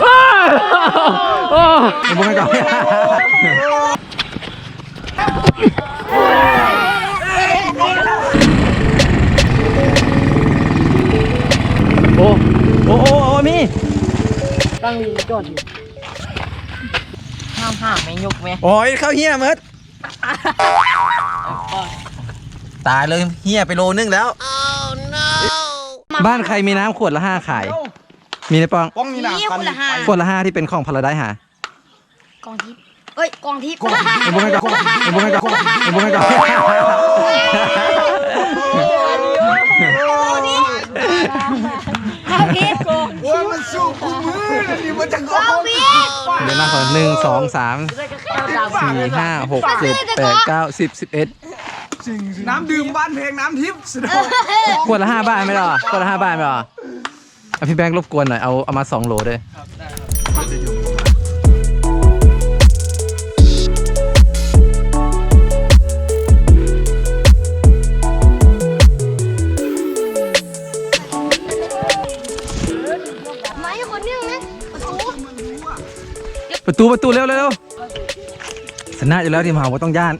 โอ้ยบุ้งก่อนโอ้โอ้โอ้โอ้มีตั้งดีก่อนห้ามห้ามไม่ยุกไหมโอ้ยเข้าเฮียเมิดตายเลยเฮียไปโลนึงแล้ว บ้านใครมีน้ำขวดละห้าขาย มีในปองป้องนี่นะนี่คนละห้า ขวดละห้าที่เป็นของพาราไดหากองทิพย์เอ้ยกองทิพย์ไอ้บุ้งก่อนไอ้บุ้งก่อนไอ้บุ้งก่อนเอาพิษโอ้ยมันสู้คู่มือนี่มันจะก็เอาพิษเดี๋ยวนะขอหนึ่งสองสามสี่ห้าหกเจ็ดแปดเก้าสิบสิบเอ็ด น้ำดื่มบ้านเพลงน้ำทิพย์สุดยอดขวดละห้าบาทไหมหรอขวดละห้าบาทไหมหรอเอาพี่แบงค์รบกวนหน่อย เอาเอามาสองโหลด้วยมาให้คนนึงนะประตูประตูประตูเร็วเร็วเร็วชนะอยู่แล้วทีมหาวต้องย่าน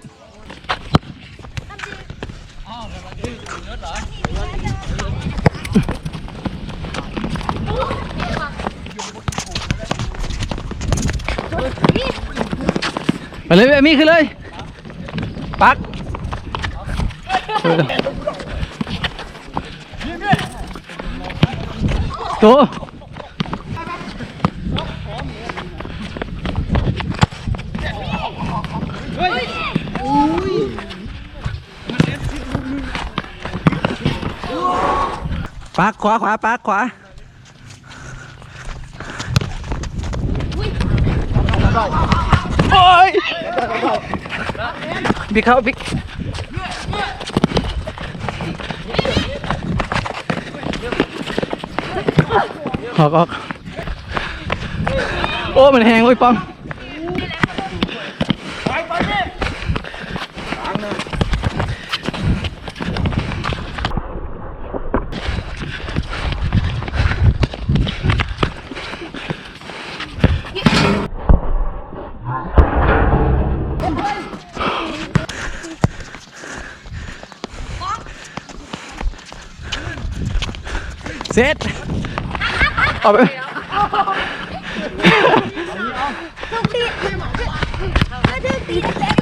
มาเลยเอมี่ขึ้นเลยปักตัวปักขวาขวาปักขวาโอ้ย บิ๊กเข้าบิ๊กออกออกโอ้ มันแหงเว้ยปอง เซ็ตเอาไปต้องตีก็ดื้อตีเล็กแล้ว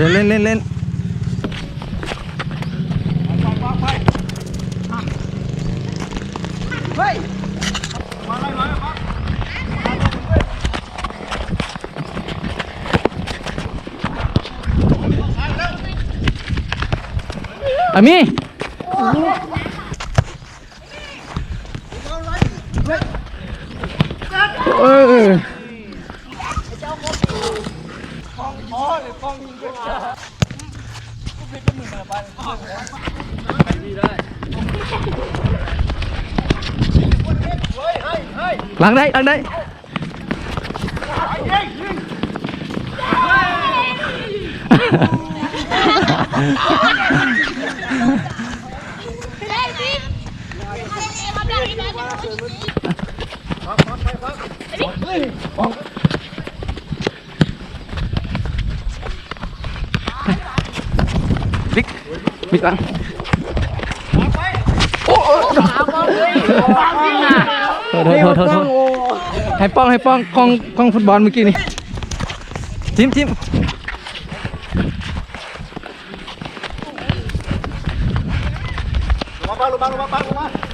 เล่นเล่นเล่นเล่นอามีเออ หลังได้หลัง ได้ได้พี่มาได้ได้ได้บิ๊กบิ๊กหลังโอ้โหโทษโทษโทษโทษให้ป้องให้ป้องกล้องกล้องฟุตบอลเมื่อกี้นี่จิ้มจิ้มลงมาลงมาลงมาลงมา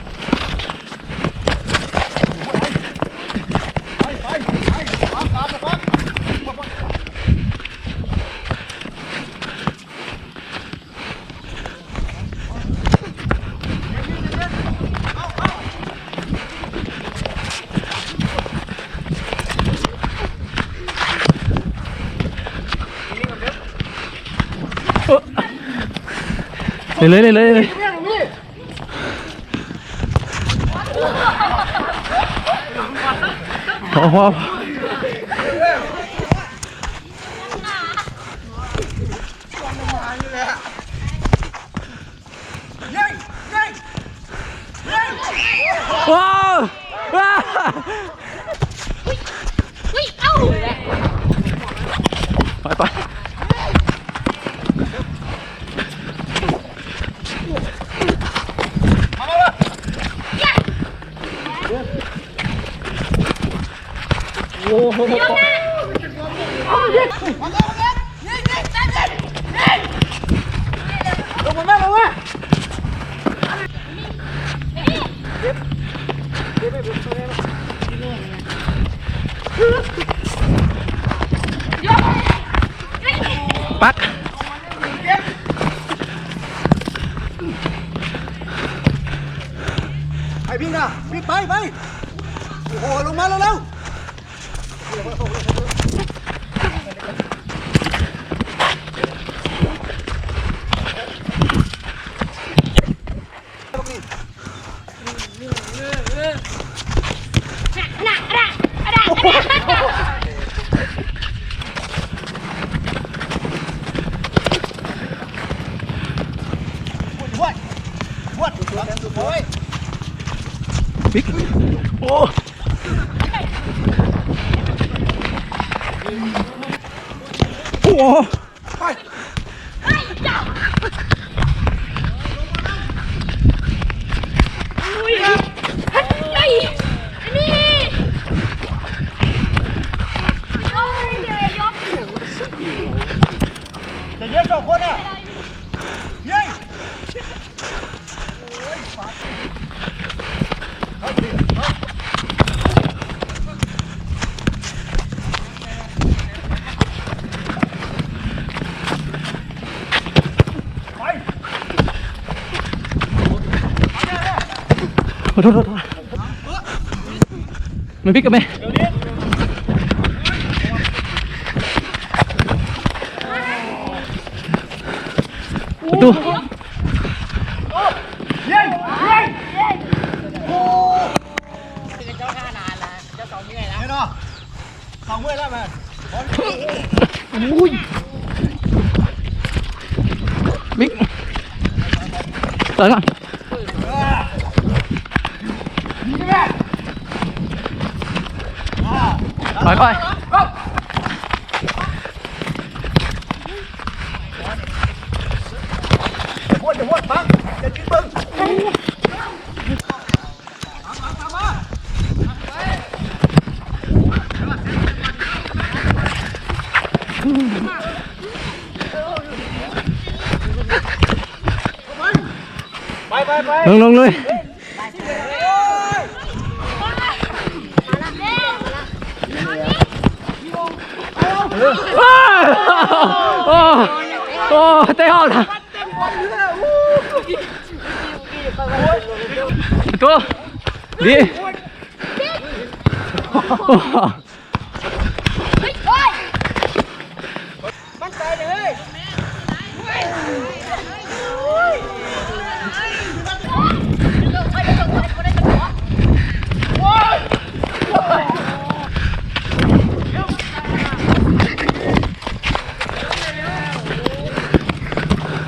เลยเลยเลยเลยโอ้โหว้าวว้าวเฮ้ยเอ้าไปไป ปักไปพี่นะพี่ไปไปโอ้โหลงมาแล้วแล้ว น่ะน่ะน่ะน่ะ วัดวัดวัด โอ้ยบิ๊กโอ้โอ้ ไป เฮ้ยจ้าอุ้ยเฮ้ยอันนี้โอ้ยเดี๋ยวยก จะเยอะสองคนอะเย้ ขอโทษโทษโทษมันบิ๊กกับแม่ประตูเย้เย้โอ้เจ้าท่านานแล้วเจ้าสองเมื่อยแล้วเนาะสองเมื่อยแล้วมันอุ้ยบิ๊กต่อยก่อน ไปไปจะพูดจะพูดบังจะจิ้มบึ้งลงลงเลยว้าว โอ้โอ้เตะออกนะประตูดี เฮ้ย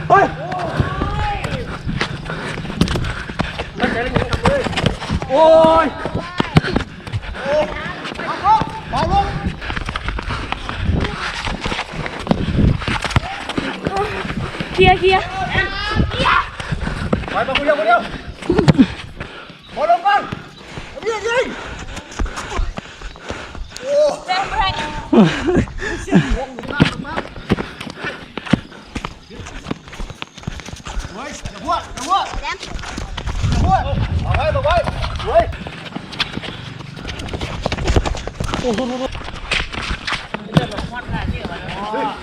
เฮ้ย โอ้ย เคลียร์เคลียร์ไปมาคน